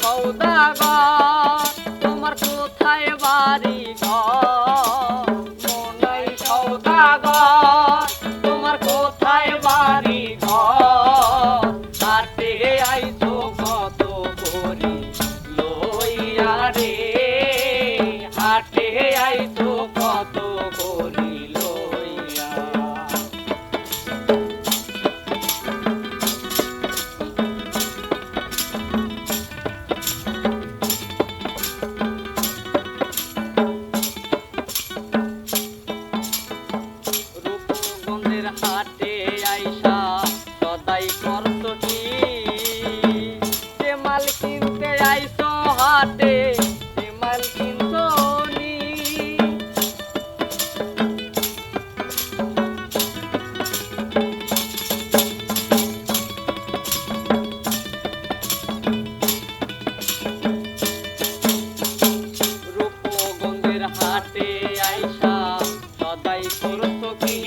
সৌদাগর তোমার কোথায় বাড়ি ঘর? আইসো হাটে যে মাল কিনতো নি। রূপগঞ্জের হাটে আইসা সদাই করত কি?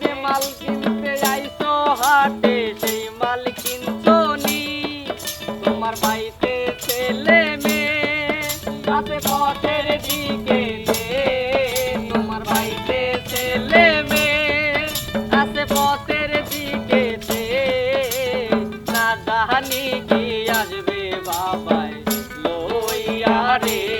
যে মাল কিনতে আইসো হাটে তোমার বাড়িতে ছেলে মেয়ে পথের দিকে। তোমার বাড়িতে ছেলে মেয়ে পথের দিকে। না জানি কি আসবে বাবাই লইয়া রে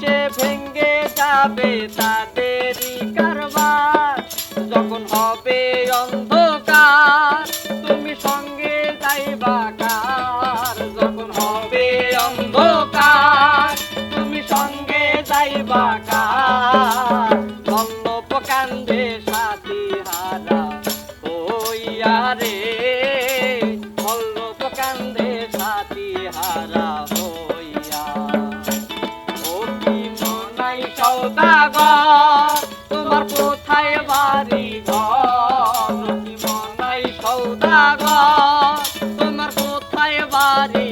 নিমিষে ভেঙ্গে যাবে তাদেরই কারবার। যখন হবে অন্ধকার বাড়ি ঘর মনাই সৌদাগর তোমার কোথায় বাড়ি